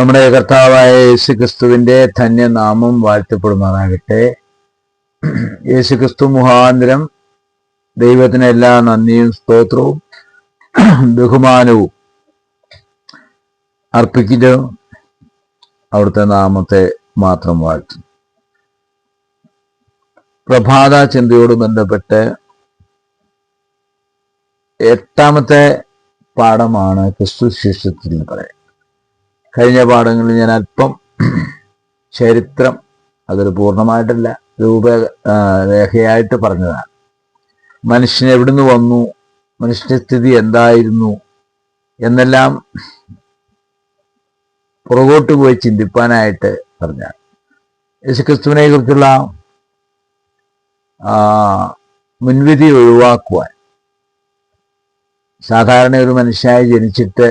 നമ്മുടെ കർത്താവായ യേശു ക്രിസ്തുവിന്റെ ധന്യനാമം വാഴ്ത്തപ്പെടുമാറാകട്ടെ. യേശു ക്രിസ്തു മുഖാന്തരം ദൈവത്തിന് എല്ലാ നന്ദിയും സ്തോത്രവും ബഹുമാനവും അർപ്പിക്കുന്നു. അവിടുത്തെ നാമത്തെ മാത്രം വാഴ്ത്തും പ്രഭാത ചിന്തയോട് ബന്ധപ്പെട്ട് എട്ടാമത്തെ പാഠമാണ് ക്രിസ്തു ശിഷ്യത്തിൽ പറയാം കഴിഞ്ഞ പാഠങ്ങളിൽ ഞാൻ അല്പം ചരിത്രം അതൊരു പൂർണമായിട്ടല്ല രൂപ ആ, രേഖയായിട്ട് പറഞ്ഞതാണ്. മനുഷ്യൻ എവിടുന്ന് വന്നു? മനുഷ്യന്റെ സ്ഥിതി എന്തായിരുന്നു? എന്നെല്ലാം പുറകോട്ട് പോയി ചിന്തിപ്പാനായിട്ട് പറഞ്ഞാണ് യേശുക്രിസ്തുവിനെ കുറിച്ചുള്ള മുൻവിധി ഒഴിവാക്കുവാൻ സാധാരണ ഒരു മനുഷ്യനായി ജനിച്ചിട്ട്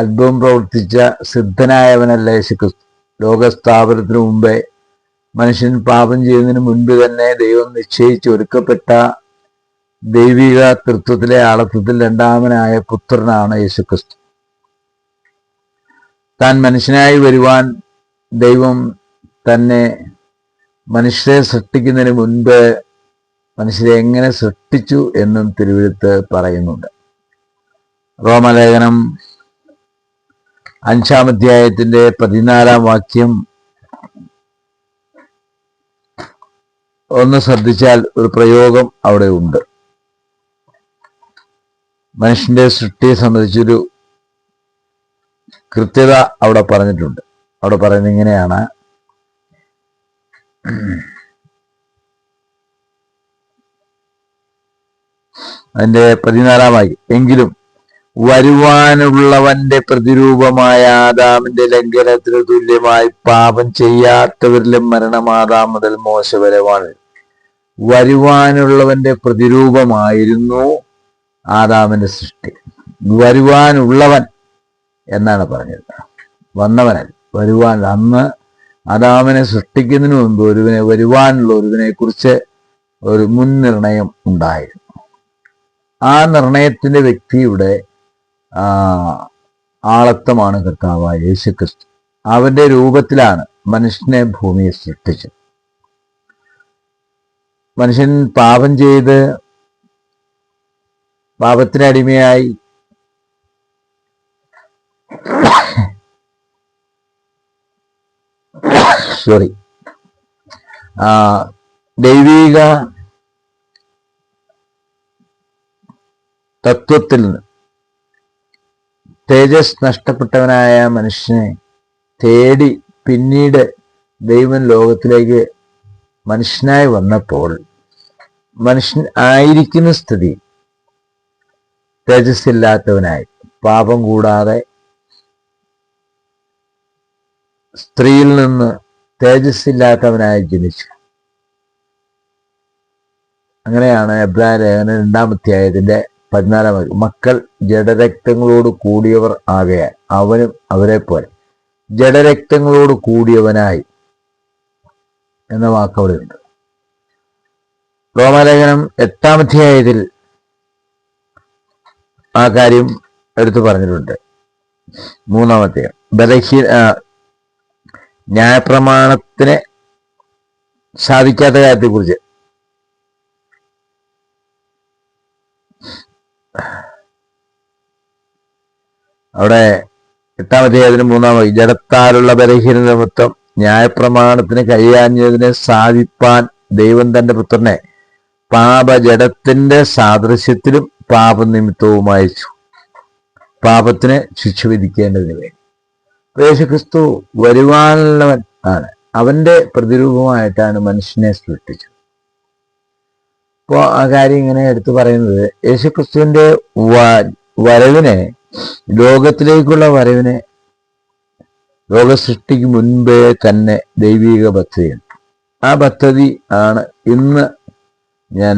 അത്ഭുതം പ്രവർത്തിച്ച സിദ്ധനായവനല്ല യേശുക്രിസ്തു. ലോകസ്ഥാപനത്തിനു മുമ്പേ മനുഷ്യൻ പാപം ചെയ്യുന്നതിന് മുൻപ് തന്നെ ദൈവം നിശ്ചയിച്ച് ഒരുക്കപ്പെട്ട ദൈവിക തൃത്വത്തിലെ ആളത്വത്തിൽ രണ്ടാമനായ പുത്രനാണ് യേശുക്രിസ്തു. താൻ മനുഷ്യനായി വരുവാൻ ദൈവം തന്നെ മനുഷ്യരെ സൃഷ്ടിക്കുന്നതിന് മുൻപ് മനുഷ്യരെ എങ്ങനെ സൃഷ്ടിച്ചു എന്നും തിരുവഴുത്ത് പറയുന്നുണ്ട്. റോമലേഖനം അഞ്ചാം അധ്യായത്തിന്റെ പതിനാലാം വാക്യം. ഒന്ന് ശ്രദ്ധിച്ചാൽ ഒരു പ്രയോഗം അവിടെ ഉണ്ട്. മനുഷ്യന്റെ സൃഷ്ടിയെ സംബന്ധിച്ചൊരു കൃത്യത അവിടെ പറഞ്ഞിട്ടുണ്ട്. അവിടെ പറയുന്നത് ഇങ്ങനെയാണ്. അതിന്റെ പതിനാലാം വാക്യം. എങ്കിലും വരുവാനുള്ളവന്റെ പ്രതിരൂപമായ ആദാമിന്റെ ലംഘനത്തിന് തുല്യമായി പാപം ചെയ്യാത്തവരിലും മരണമാതാം മുതൽ മോശ വരവാണ് വരുവാനുള്ളവന്റെ പ്രതിരൂപമായിരുന്നു ആദാമിന്റെ സൃഷ്ടി. വരുവാനുള്ളവൻ എന്നാണ് പറഞ്ഞത്. വന്നവനല്ല വരുവാൻ അന്ന് ആദാമിനെ സൃഷ്ടിക്കുന്നതിന് മുൻപ് ഒരുവിനെ വരുവാനുള്ള ഒരുവിനെ കുറിച്ച് ഒരു മുൻനിർണയം ഉണ്ടായിരുന്നു. ആ നിർണയത്തിന്റെ വ്യക്തിയുടെ ആളത്വമാണ് കർത്താവായ യേശു ക്രിസ്തു അവന്റെ രൂപത്തിലാണ് മനുഷ്യനെ ഭൂമിയെ സൃഷ്ടിച്ചത്. മനുഷ്യൻ പാപം ചെയ്ത് പാപത്തിന് അടിമയായി. സോറി ആ ദൈവിക തത്വത്തിൽ നിന്ന് തേജസ് നഷ്ടപ്പെട്ടവനായ മനുഷ്യനെ തേടി പിന്നീട് ദൈവം ലോകത്തിലേക്ക് മനുഷ്യനായി വന്നപ്പോൾ മനുഷ്യൻ ആയിരിക്കുന്ന സ്ഥിതി തേജസ് ഇല്ലാത്തവനായി പാപം കൂടാതെ സ്ത്രീയിൽ നിന്ന് തേജസ് ഇല്ലാത്തവനായി ജനിച്ചു. അങ്ങനെയാണ് എബ്രാഹിം ലേഖന രണ്ടാമത്തെ അധ്യായത്തിന്റെ പതിനാലാം വാക്യം മക്കൾ ജഡരക്തങ്ങളോട് കൂടിയവർ ആകയാൽ അവനും അവരെ പോലെ. ജഡരക്തങ്ങളോട് കൂടിയവനായി എന്ന വാക്ക് അവിടെയുണ്ട് റോമാലേഖനം എട്ടാം അധ്യായത്തിൽ ആ കാര്യം എടുത്തു പറഞ്ഞിട്ടുണ്ട്. മൂന്നാമത്തെ ബലഹീന ന്യായപ്രമാണത്തിന് സാധിക്കാത്ത കാര്യത്തെക്കുറിച്ച്. അവിടെ എട്ടാം അതിന് മൂന്നാമത് ജഡത്താലുള്ള ബലഹീന നിമിത്തം ന്യായപ്രമാണത്തിന് കഴിയാഞ്ഞതിനെ സാധിപ്പാൻ ദൈവം തന്റെ പുത്രനെ പാപജടത്തിന്റെ സാദൃശ്യത്തിലും പാപനിമിത്തവും അയച്ചു. പാപത്തിന് ശിക്ഷ വിധിക്കേണ്ടതിന് വേണ്ടി. യേശുക്രിസ്തു വരുവാനുള്ളവൻ ആണ്. അവന്റെ പ്രതിരൂപമായിട്ടാണ് മനുഷ്യനെ സൃഷ്ടിച്ചത്. അപ്പോ ആ കാര്യം ഇങ്ങനെ എടുത്തു പറയുന്നത് യേശുക്രിസ്തുവിന്റെ വരവിനെ ലോകത്തിലേക്കുള്ള വരവിനെ ലോക സൃഷ്ടിക്ക് മുൻപേ തന്നെ ദൈവിക പദ്ധതിയുണ്ട് ആ പദ്ധതി ആണ് ഇന്ന് ഞാൻ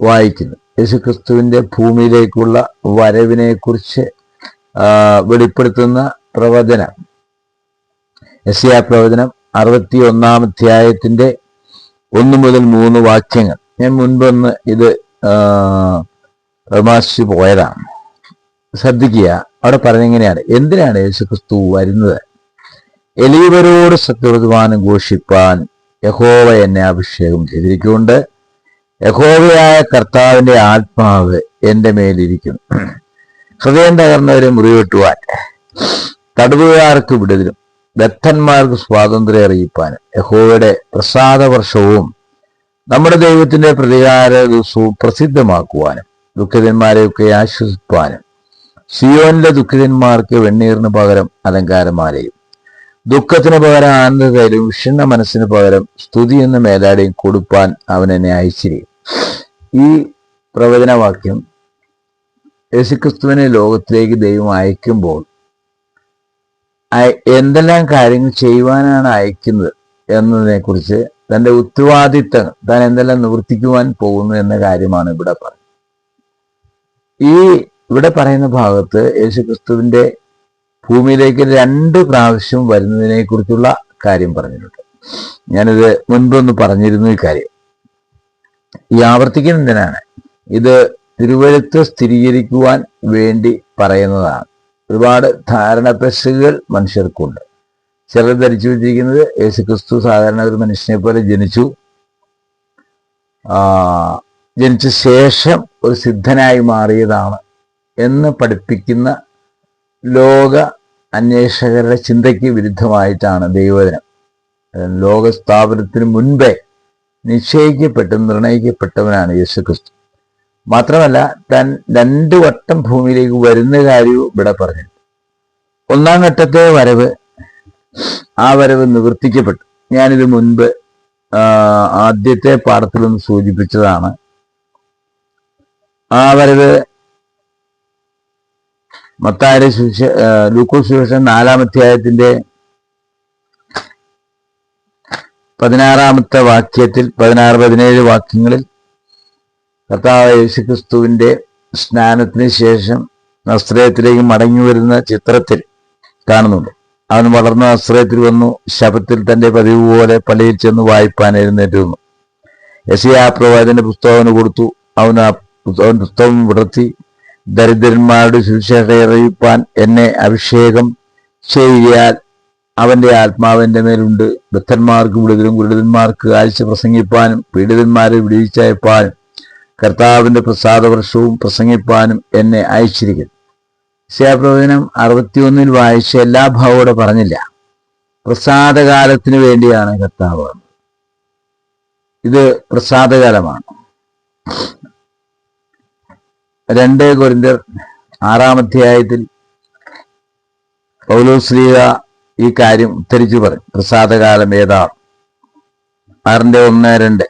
വായിക്കുന്നത്. യേശുക്രിസ്തുവിന്റെ ഭൂമിയിലേക്കുള്ള വരവിനെക്കുറിച്ച് വെളിപ്പെടുത്തുന്ന പ്രവചനം. എസിയ പ്രവചനം അറുപത്തി ഒന്നാം അധ്യായത്തിന്റെ ഒന്ന് മുതൽ മൂന്ന് വാക്യങ്ങൾ. ഞാൻ മുൻപൊന്ന് ഇത് പ്രമാശിച്ചു പോയതാണ്. ശ്രദ്ധിക്കുക. അവിടെ പറഞ്ഞിങ്ങനെയാണ് എന്തിനാണ് യേശുക്രിസ്തു വരുന്നത്? എലിയവരോട് സത്യവർത്തമാനം ഘോഷിപ്പാൻ യഹോവ എന്നെ അഭിഷേകം ചെയ്തിരിക്കുന്നുണ്ട്. യഹോവയായ കർത്താവിന്റെ ആത്മാവ് എന്റെ മേലിരിക്കുന്നു. ഹൃദയം തകർന്നവരെ മുറിവെട്ടുവാൻ തടവുകാർക്ക് വിടുതലും ബദ്ധന്മാർക്ക് സ്വാതന്ത്ര്യം അറിയിപ്പാനും യഹോവയുടെ പ്രസാദ വർഷവും നമ്മുടെ ദൈവത്തിന്റെ പ്രതികാര ദിവസവും പ്രസിദ്ധമാക്കുവാനും ദുഃഖിതന്മാരെയൊക്കെ ആശ്വസിപ്പാനും സിയോനിലെ ദുഃഖിതന്മാർക്ക് വെണ്ണീറിന് പകരം അലങ്കാരമാലയും. ദുഃഖത്തിന് പകരം ആനന്ദതയിലും വിഷണ്ണ മനസ്സിന് പകരം സ്തുതി എന്ന മേലാടിയും കൊടുപ്പാൻ അവൻ എന്നെ അയച്ചിരിക്കും ഈ പ്രവചനവാക്യം യേശുക്രിസ്തുവിനെ ലോകത്തിലേക്ക് ദൈവം അയക്കുമ്പോൾ എന്തെല്ലാം കാര്യങ്ങൾ ചെയ്യുവാനാണ് അയക്കുന്നത് എന്നതിനെ കുറിച്ച് തന്റെ ഉത്തരവാദിത്തങ്ങൾ താൻ എന്തെല്ലാം നിവർത്തിക്കുവാൻ പോകുന്നു എന്ന കാര്യമാണ് ഇവിടെ പറഞ്ഞത്. ഈ ഇവിടെ പറയുന്ന ഭാഗത്ത് യേശുക്രിസ്തുവിന്റെ ഭൂമിയിലേക്ക് രണ്ട് പ്രാവശ്യം വരുന്നതിനെ കുറിച്ചുള്ള കാര്യം പറഞ്ഞിട്ടുണ്ട്. ഞാനിത് മുൻപൊന്ന് പറഞ്ഞിരുന്നു ഈ കാര്യം. ഈ ആവർത്തിക്കുന്ന എന്തിനാണ്? ഇത് തിരുവഴുത്ത് സ്ഥിരീകരിക്കുവാൻ വേണ്ടി പറയുന്നതാണ്. ഒരുപാട് ധാരണ പെശുകൾ മനുഷ്യർക്കുണ്ട്. ചിലർ ധരിച്ചു വെച്ചിരിക്കുന്നത് യേശുക്രിസ്തു സാധാരണ ഒരു മനുഷ്യനെ പോലെ ജനിച്ചു. ജനിച്ച ശേഷം ഒരു സിദ്ധനായി മാറിയതാണ് എന്ന് പഠിപ്പിക്കുന്ന ലോക അന്വേഷകരുടെ ചിന്തയ്ക്ക് വിരുദ്ധമായിട്ടാണ് ദൈവദിനം ലോക സ്ഥാപനത്തിന് മുൻപേ നിശ്ചയിക്കപ്പെട്ടും നിർണയിക്കപ്പെട്ടവനാണ് യേശുക്രിസ്തു. മാത്രമല്ല താൻ രണ്ടു വട്ടം ഭൂമിയിലേക്ക് വരുന്ന കാര്യവും ഇവിടെ പറഞ്ഞു ഒന്നാം ഘട്ടത്തെ വരവ് ആ വരവ് നിവർത്തിക്കപ്പെട്ടു. ഞാനിത് മുൻപ് ആദ്യത്തെ പാഠത്തിലൊന്ന് സൂചിപ്പിച്ചതാണ്. ആ വരവ് മത്തായ സുവിശ ലൂക്കോസ് സുവിശേഷം നാലാം അധ്യായത്തിന്റെ പതിനാറാമത്തെ വാക്യത്തിൽ പതിനാറ് പതിനേഴ് വാക്യങ്ങളിൽ കർത്താവ് യേശുക്രിസ്തുവിന്റെ സ്നാനത്തിന് ശേഷം നസ്ത്രയത്തിലേക്ക് മടങ്ങി വരുന്ന ചിത്രത്തിൽ കാണുന്നുണ്ട്. അവൻ വളർന്ന നസ്ത്രയത്തിൽ വന്നു ശബത്തിൽ തന്റെ പതിവ് പോലെ പള്ളിയിൽ ചെന്ന് വായിപ്പാൻ എഴുന്നേറ്റ് വന്നു ആ പ്രവാചന്റെ പുസ്തകം കൊടുത്തു. അവൻ ആ പുസ്തകം പുസ്തകം വിടർത്തി. ദരിദ്രന്മാരുടെ സുവിശേഷം അറിയിപ്പാൻ എന്നെ അഭിഷേകം ചെയ്യാൻ അവന്റെ ആത്മാവിന്റെ മേലുണ്ട്. ബദ്ധന്മാർക്ക് വിടുതലും ഗുരുതന്മാർക്ക് ആഴ്ച പ്രസംഗിപ്പാനും പീഡിതന്മാരെ വിടിയിച്ചയപ്പാനും കർത്താവിന്റെ പ്രസാദവർഷവും പ്രസംഗിപ്പാനും എന്നെ അയച്ചിരിക്കുന്നു. ശിവപ്രവചനം അറുപത്തിയൊന്നിൽ വായിച്ച എല്ലാ ഭാവോടെ പറഞ്ഞില്ല. പ്രസാദകാലത്തിന് വേണ്ടിയാണ് കർത്താവ് ഇത് പ്രസാദകാലമാണ്. രണ്ട് കൊരിന്തർ ആറാം അധ്യായത്തിൽ പൗലോശ്രീക ഈ കാര്യം ഉദ്ധരിച്ചു പറയും. പ്രസാദകാലം ഏതാ? ആറിന്റെ ഒന്ന് രണ്ട്.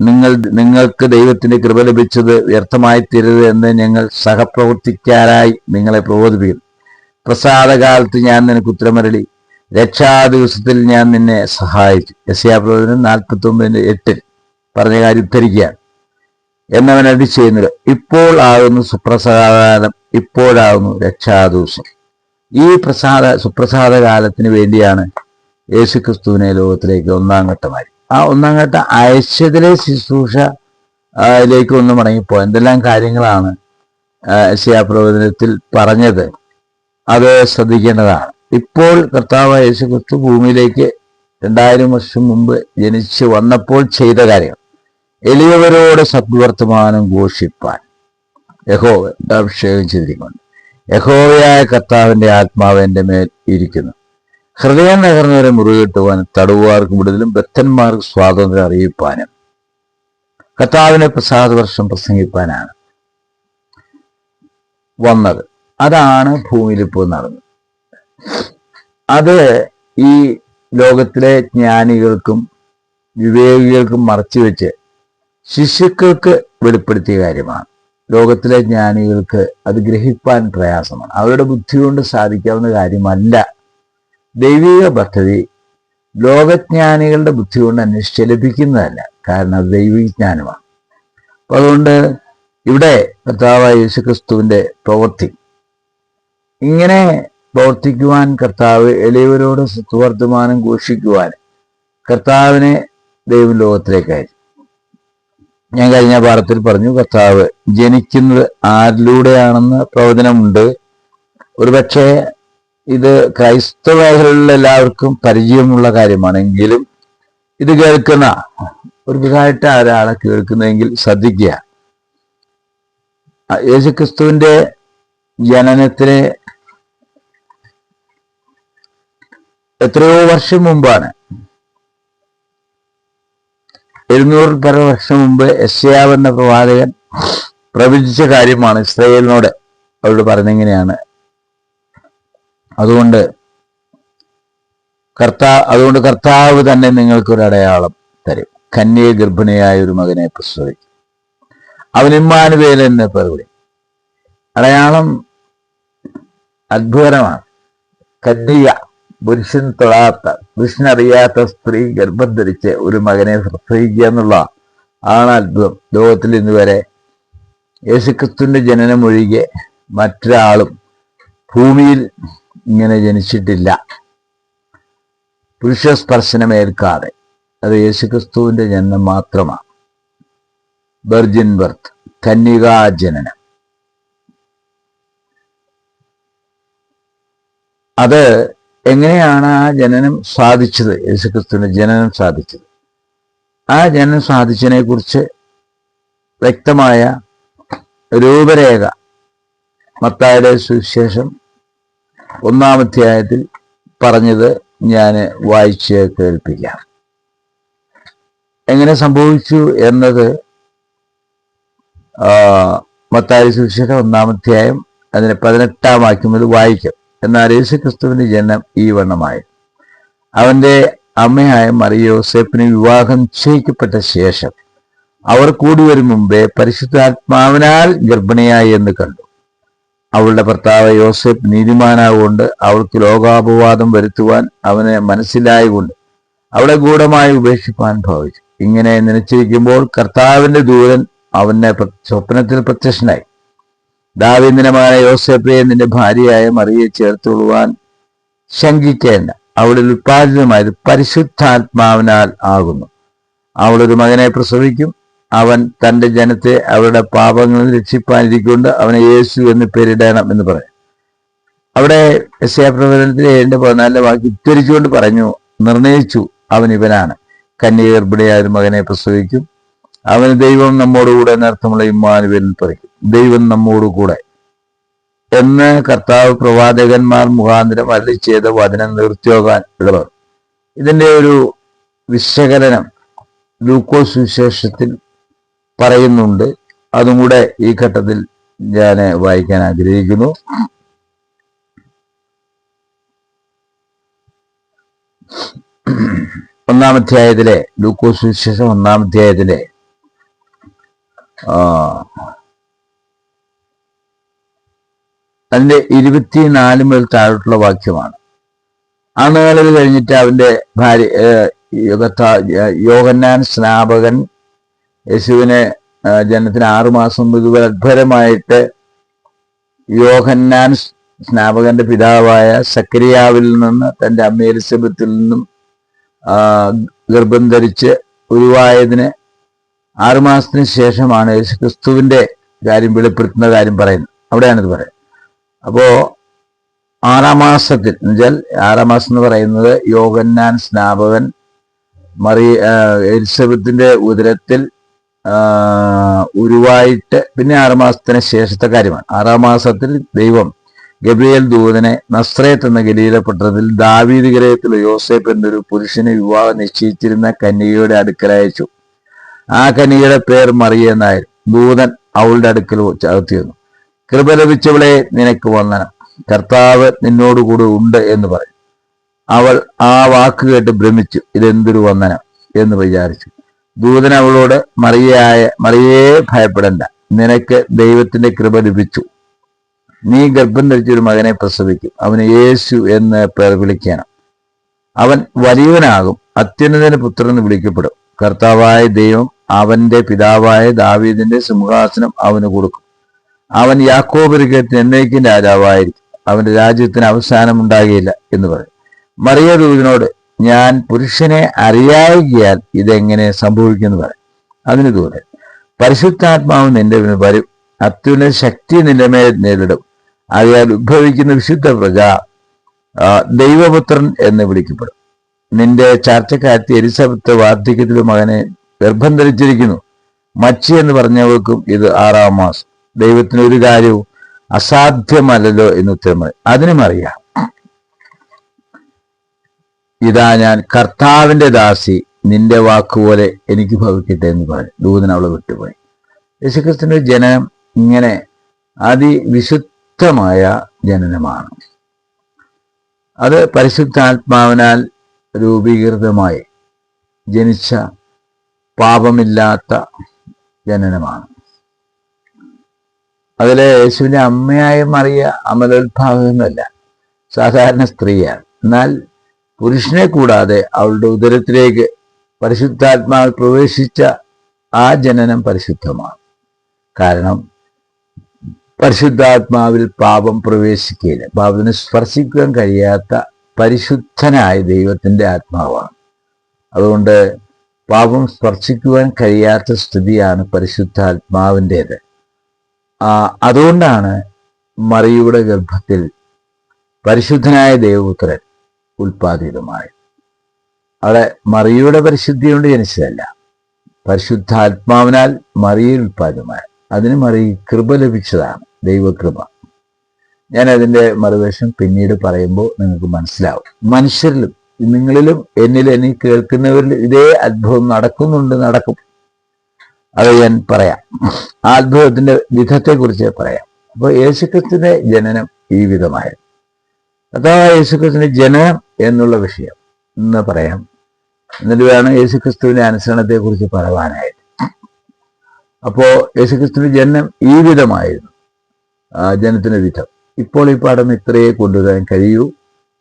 നിങ്ങൾ നിങ്ങൾക്ക് ദൈവത്തിന്റെ കൃപ ലഭിച്ചത് വ്യർത്ഥമായി തീരരുത് എന്ന് ഞങ്ങൾ സഹപ്രവർത്തിക്കാനായി നിങ്ങളെ പ്രബോധിപ്പിക്കുന്നു. പ്രസാദകാലത്ത് ഞാൻ നിനക്ക് ഉത്തരമരളി. രക്ഷാ ദിവസത്തിൽ ഞാൻ നിന്നെ സഹായിച്ചു. യശയാ പ്രവചനം നാൽപ്പത്തി ഒമ്പതിന്റെ എട്ടിൽ പറഞ്ഞ കാര്യം ഉദ്ധരിക്കുകയാണ്. എന്നവൻ അടി ചെയ്യുന്നത് ഇപ്പോൾ ആകുന്നു സുപ്രസാദകാലം ഇപ്പോഴാകുന്നു രക്ഷാദൂസം ഈ പ്രസാദ സുപ്രസാദ കാലത്തിന് വേണ്ടിയാണ് യേശുക്രിസ്തുവിനെ ലോകത്തിലേക്ക് ഒന്നാം ഘട്ടമായി ആ ഒന്നാം ഘട്ടം അയച്ചതിലെ ശുശ്രൂഷ ആ, ലേക്ക് ഒന്ന് മടങ്ങിപ്പോ എന്തെല്ലാം കാര്യങ്ങളാണ് പ്രവചനത്തിൽ പറഞ്ഞത് അത് ശ്രദ്ധിക്കേണ്ടതാണ്. ഇപ്പോൾ കർത്താവ് യേശു ക്രിസ്തു ഭൂമിയിലേക്ക് രണ്ടായിരം വർഷം മുമ്പ് ജനിച്ചു വന്നപ്പോൾ ചെയ്ത കാര്യം എളിയവരോട് സദ്വർത്തമാനം ഘോഷിപ്പാൻ യഹോവ അഭിഷേകം ചെയ്തിരിക്കുന്നു യഹോവയായ കർത്താവിന്റെ ആത്മാവ് എന്റെ മേൽ ഇരിക്കുന്നു. ഹൃദയം നഗർന്നവരെ മുറികിട്ടുവാൻ തടവുകാർക്ക് വിടുതലും ബദ്ധന്മാർക്ക് സ്വാതന്ത്ര്യം അറിയിപ്പാനും കർത്താവിനെ പ്രസാദവർഷം പ്രസംഗിപ്പാനാണ് വന്നത്. അതാണ് ഭൂമിയിൽ ഇപ്പോൾ നടന്നത്. അത് ഈ ലോകത്തിലെ ജ്ഞാനികൾക്കും വിവേകികൾക്കും മറച്ചുവെച്ച് ശിശുക്കൾക്ക് വെളിപ്പെടുത്തിയ കാര്യമാണ്. ലോകത്തിലെ ജ്ഞാനികൾക്ക് അത് ഗ്രഹിപ്പാൻ പ്രയാസമാണ്. അവരുടെ ബുദ്ധി കൊണ്ട് സാധിക്കാവുന്ന കാര്യമല്ല. ദൈവിക പദ്ധതി ലോകജ്ഞാനികളുടെ ബുദ്ധി കൊണ്ട് അന്വേഷിച്ച് ലഭിക്കുന്നതല്ല. കാരണം അത് ദൈവിക അപ്പൊ അതുകൊണ്ട് ഇവിടെ കർത്താവായ യേശുക്രിസ്തുവിന്റെ പ്രവൃത്തി. ഇങ്ങനെ പ്രവർത്തിക്കുവാൻ കർത്താവ് എളിയവരോട് സുവർത്തമാനം ഘോഷിക്കുവാൻ കർത്താവിനെ ദൈവം ലോകത്തിലേക്ക് അയച്ചു. ഞാൻ കഴിഞ്ഞ പാഠത്തിൽ പറഞ്ഞു കർത്താവ് ജനിക്കുന്നത് ആരിലൂടെയാണെന്ന് പ്രവചനമുണ്ട്. ഒരുപക്ഷെ ഇത് ക്രൈസ്തവ മേഖലകളിൽ എല്ലാവർക്കും പരിചയമുള്ള കാര്യമാണെങ്കിലും ഇത് കേൾക്കുന്ന ഒരു പുതുതായിട്ട് ഒരാളെ കേൾക്കുന്നതെങ്കിൽ ശ്രദ്ധിക്കുക. യേശുക്രിസ്തുവിന്റെ ജനനത്തിന് എത്രയോ വർഷം മുമ്പാണ് എഴുന്നൂറിൽ പല വർഷം മുമ്പ് എസ്യാവ് എന്ന പ്രവാചകൻ പ്രവചിച്ച കാര്യമാണ് ഇസ്രയേലിനോട് അവരോട് പറഞ്ഞെങ്ങനെയാണ്. അതുകൊണ്ട് കർത്താ അതുകൊണ്ട് കർത്താവ് തന്നെ നിങ്ങൾക്കൊരു അടയാളം തരും. കന്യക ഗർഭിണിയായ ഒരു മകനെ പ്രസവിക്കും. അവൻ ഇമ്മാനുവേൽ എന്ന് പറയും. അടയാളം അത്ഭുതമാണ് കന്യക പുരുഷൻ തൊഴാത്ത പുരുഷനറിയാത്ത സ്ത്രീ ഗർഭം ധരിച്ച് ഒരു മകനെ പ്രസവിക്കുക എന്നുള്ള ആണ് അത്ഭുതം. ലോകത്തിൽ ഇന്ന് വരെ യേശുക്രിസ്തുവിന്റെ ജനനം ഒഴികെ മറ്റൊരാളും ഭൂമിയിൽ ഇങ്ങനെ ജനിച്ചിട്ടില്ല. പുരുഷ സ്പർശനമേൽക്കാതെ അത് യേശുക്രിസ്തുവിന്റെ ജനനം മാത്രമാണ്. വെർജിൻ ബർത്ത് കന്യകാ ജനനം. അത് എങ്ങനെയാണ് ആ ജനനം സാധിച്ചത്? യേശുക്രിസ്തുവിന്റെ ജനനം സാധിച്ചത്. ആ ജനനം സാധിച്ചതിനെ കുറിച്ച് വ്യക്തമായ രൂപരേഖ. മത്തായുടെ സുവിശേഷം ഒന്നാമധ്യായത്തിൽ പറഞ്ഞത് ഞാൻ വായിച്ച് കേൾപ്പിക്കാം. എങ്ങനെ സംഭവിച്ചു എന്നത് മത്തായ സുവിശേഷം ഒന്നാമധ്യായം അതിന് പതിനെട്ടാം വാക്യം ഇത് വായിക്കും. എന്നാൽ യേശുക്രിസ്തുവിന്റെ ജനനം ഈ വണ്ണമായി. അവന്റെ അമ്മയായ മറിയോസേപ്പിന് വിവാഹം നിശ്ചയിക്കപ്പെട്ട ശേഷം അവർ കൂടി വരും മുമ്പേ പരിശുദ്ധാത്മാവിനാൽ ഗർഭിണിയായി എന്ന് കണ്ടു. അവളുടെ ഭർത്താവ് യോസെഫ് നീതിമാനാകൊണ്ട് അവൾക്ക് ലോകാപവാദം വരുത്തുവാൻ അവനെ മനസ്സിലായകൊണ്ട് അവളെ ഗൂഢമായി ഉപേക്ഷിപ്പാൻ ഭാവിച്ചു. ഇങ്ങനെ നനച്ചിരിക്കുമ്പോൾ കർത്താവിന്റെ ദൂരൻ അവനെ സ്വപ്നത്തിൽ പ്രത്യക്ഷനായി. ദാവീദിന്റെ മകനായ യോസെഫെ നിന്റെ ഭാര്യയായ മറിയെ ചേർത്തുകൊള്ളുവാൻ ശങ്കിക്കേണ്ട. അവളിൽ ഉത്പാദിതമായത് പരിശുദ്ധാത്മാവിനാൽ ആകുന്നു. അവളൊരു മകനെ പ്രസവിക്കും. അവൻ തന്റെ ജനത്തെ അവരുടെ പാപങ്ങളിൽ രക്ഷിപ്പാനിരിക്കൊണ്ട് അവനെ യേശു എന്ന് പേരിടണം എന്ന് പറയും. അവിടെ യശയാപ്രവചനത്തിലെ ഏഴിന്റെ പതിനാലിലെ വാക്ക് ഉദ്ധരിച്ചുകൊണ്ട് പറഞ്ഞു നിർണയിച്ചു അവൻ ഇവനാണ്. കന്യകർഭിണിയായ ഒരു മകനെ പ്രസവിക്കും. അവന് ദൈവം നമ്മോടുകൂടെ എന്നർത്ഥമുള്ള ഇമ്മാനുവേലിൽ പറയും ദൈവം നമ്മോടുകൂടെ എന്ന് കർത്താവ് പ്രവാചകന്മാർ മുഖാന്തരം അരളി ചെയ്ത വചനം നിർത്തിയോകാൻ ഇടവർ ഇതിന്റെ ഒരു വിശകലനം ലൂക്കോസ് വിശേഷത്തിൽ പറയുന്നുണ്ട്. അതും കൂടെ ഈ ഘട്ടത്തിൽ ഞാൻ വായിക്കാൻ ആഗ്രഹിക്കുന്നു. ഒന്നാം അധ്യായത്തിലെ ലൂക്കോസ് വിശേഷം ഒന്നാം അധ്യായത്തിലെ ആ, അതിന്റെ ഇരുപത്തിനാല് മുതൽ താഴോട്ടുള്ള വാക്യമാണ്. ആ നാളിൽ കഴിഞ്ഞിട്ട് അവന്റെ ഭാര്യ യോഗന്നാൻ സ്നാപകൻ യേശുവിനെ ജനത്തിന് ആറുമാസം മുതൽ അത്ഭുതമായിട്ട് യോഹന്നാൻ സ്നാപകന്റെ പിതാവായ സക്രിയാവിൽ നിന്ന് തന്റെ അമ്മ എലിസബത്തിൽ നിന്നും ഗർഭം ധരിച്ച് ഉരുവായതിന് ആറുമാസത്തിന് ശേഷമാണ് യേശുക്രിസ്തുവിന്റെ കാര്യം വെളിപ്പെടുത്തുന്ന കാര്യം പറയുന്നത്. അവിടെയാണിത് പറയുന്നത്. അപ്പോ ആറാം മാസത്തിൽ എന്നുവെച്ചാൽ ആറാം മാസം എന്ന് പറയുന്നത് യോഗന്നാൻ സ്നാപകൻ മറി എലിസബത്തിന്റെ ഉദരത്തിൽ ഉരുവായിട്ട് പിന്നെ ആറു മാസത്തിന് ശേഷത്തെ കാര്യമാണ്. ആറാം മാസത്തിൽ ദൈവം ഗബ്രിയേൽ ദൂതനെ നസ്രയത്ത് എന്ന ഗലീല പട്ടണത്തിൽ ദാവീദ് ഗ്രഹത്തിൽ യോസേപ്പ് എന്നൊരു പുരുഷന് വിവാഹം നിശ്ചയിച്ചിരുന്ന കന്യകയുടെ അടുക്കൽ അയച്ചു. ആ കന്യകയുടെ പേർ മറിയ എന്നായിരുന്നു. ദൂതൻ അവളുടെ അടുക്കൽ അകത്തി വന്നു കൃപ ലഭിച്ചവളെ നിനക്ക് വന്ദനം. കർത്താവ് നിന്നോടുകൂടെ ഉണ്ട് എന്ന് പറയും അവൾ ആ വാക്ക് കേട്ട് ഭ്രമിച്ചു. ഇതെന്തൊരു വന്ദനം എന്ന് വിചാരിച്ചു. ദൂതൻ അവളോട് മറിയായ മറിയേ ഭയപ്പെടണ്ട. നിനക്ക് ദൈവത്തിന്റെ കൃപ ലഭിച്ചു. നീ ഗർഭം ധരിച്ചൊരു മകനെ പ്രസവിക്കും. അവന് യേശു എന്ന് പേർ വിളിക്കണം. അവൻ വലിയവനാകും. അത്യുന്നതന് പുത്രൻ വിളിക്കപ്പെടും. കർത്താവായ ദൈവം അവന്റെ പിതാവായ ദാവീദിന്റെ സിംഹാസനം അവന് കൊടുക്കും. അവൻ യാക്കോബ് ഗ്രഹത്തിന് എന്നേക്കും രാജാവായിരിക്കും. അവന്റെ രാജ്യത്തിന് അവസാനം ഉണ്ടാകില്ല എന്ന് പറയും. മറിയ ദൂതിനോട് ഞാൻ പുരുഷനെ അറിയായികയാൽ ഇതെങ്ങനെ സംഭവിക്കുന്നു പറയും. അതിന് ദൂരെ പരിശുദ്ധാത്മാവ് നിന്റെ വരും. അത്യുന്ന ശക്തി നിന്റെ മേൽ നേരിടും. ആകയാൽ ഉദ്ഭവിക്കുന്ന വിശുദ്ധ പ്രജ ദൈവപുത്രൻ എന്ന് വിളിക്കപ്പെടും. നിന്റെ ചാർച്ചക്കാരത്തി എലിസബത്ത് വാർദ്ധക്യത്തിലും മകനെ ഗർഭം ധരിച്ചിരിക്കുന്നു മച്ചി എന്ന് പറഞ്ഞവർക്കും ഇത് ആറാം മാസം. ദൈവത്തിന് ഒരു കാര്യവും അസാധ്യമല്ലല്ലോ എന്ന് ഉത്തരം പറയും. അതിനും അറിയാം. ഇതാ ഞാൻ കർത്താവിന്റെ ദാസി നിന്റെ വാക്കുപോലെ എനിക്ക് ഭവിക്കട്ടെ എന്ന് പറഞ്ഞു. ദൂതൻ അവളെ വിട്ടുപോയി. യേശുക്രിസ്തുവിന്റെ ജനനം ഇങ്ങനെ അതിവിശുദ്ധമായ ജനനമാണ്. അത് പരിശുദ്ധാത്മാവിനാൽ രൂപീകൃതമായി ജനിച്ച പാപമില്ലാത്ത ജനനമാണ്. അതിലെ യേശുവിന്റെ അമ്മയായ മറിയ അമലോത്ഭാവമല്ല സാധാരണ സ്ത്രീയാണ്. എന്നാൽ പുരുഷനെ കൂടാതെ അവളുടെ ഉദരത്തിലേക്ക് പരിശുദ്ധാത്മാവ് പ്രവേശിച്ച ആ ജനനം പരിശുദ്ധമാണ്. കാരണം പരിശുദ്ധാത്മാവിൽ പാപം പ്രവേശിക്കുകയില്ല. പാപത്തിന് സ്പർശിക്കാൻ കഴിയാത്ത പരിശുദ്ധനായ ദൈവത്തിന്റെ ആത്മാവാണ്. അതുകൊണ്ട് പാപം സ്പർശിക്കുവാൻ കഴിയാത്ത സ്ഥിതിയാണ് പരിശുദ്ധാത്മാവിന്റെത്. അതുകൊണ്ടാണ് മറിയുടെ ഗർഭത്തിൽ പരിശുദ്ധനായ ദേവപുത്രൻ ഉൽപാദിതമായത് അവിടെ മറിയുടെ പരിശുദ്ധി കൊണ്ട് ജനിച്ചതല്ല. പരിശുദ്ധാത്മാവിനാൽ മറിയിൽ ഉൽപാദിതമായ അതിന് മറി കൃപ ലഭിച്ചതാണ് ദൈവകൃപ. ഞാൻ അതിന്റെ മറുവേഷം പിന്നീട് പറയുമ്പോൾ നിങ്ങൾക്ക് മനസ്സിലാവും. മനുഷ്യരിലും നിങ്ങളിലും എന്നിലും എന്നെ കേൾക്കുന്നവരിലും ഇതേ അത്ഭുതം നടക്കുന്നുണ്ട് നടക്കും. അത് ഞാൻ പറയാം. അത്ഭുതത്തിന്റെ വിധത്തെക്കുറിച്ച് പറയാം. അപ്പോൾ യേശുക്രിസ്തുവിന്റെ ജനനം ഈ വിധമായിരുന്നു. അഥവാ യേശുക്രിസ്തുവിന്റെ ജനനം എന്നുള്ള വിഷയം എന്ന് പറയാം. എന്നിട്ട് വേണം യേശുക്രിസ്തുവിന്റെ അനുസരണത്തെക്കുറിച്ച് പറയുവാനായിട്ട് അപ്പോ യേശുക്രിസ്തുവിന്റെ ജനനം ഈ വിധമായിരുന്നു. ജനത്തിന്റെ വിധം. ഇപ്പോൾ ഈ പാഠം ഇത്രയേ കൊണ്ടുവരാൻ കഴിയൂ.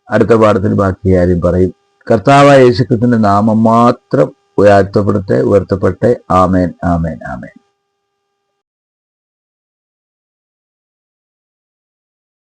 അടുത്ത പാഠത്തിൽ ബാക്കി കാര്യം പറയും. കർത്താവായ യേശുക്രിസ്തുവിന്റെ നാമം മാത്രം ഉയർത്തപ്പെടട്ടെ ഉയർത്തപ്പെട്ടെ ആമേൻ ആമേൻ ആമേൻ.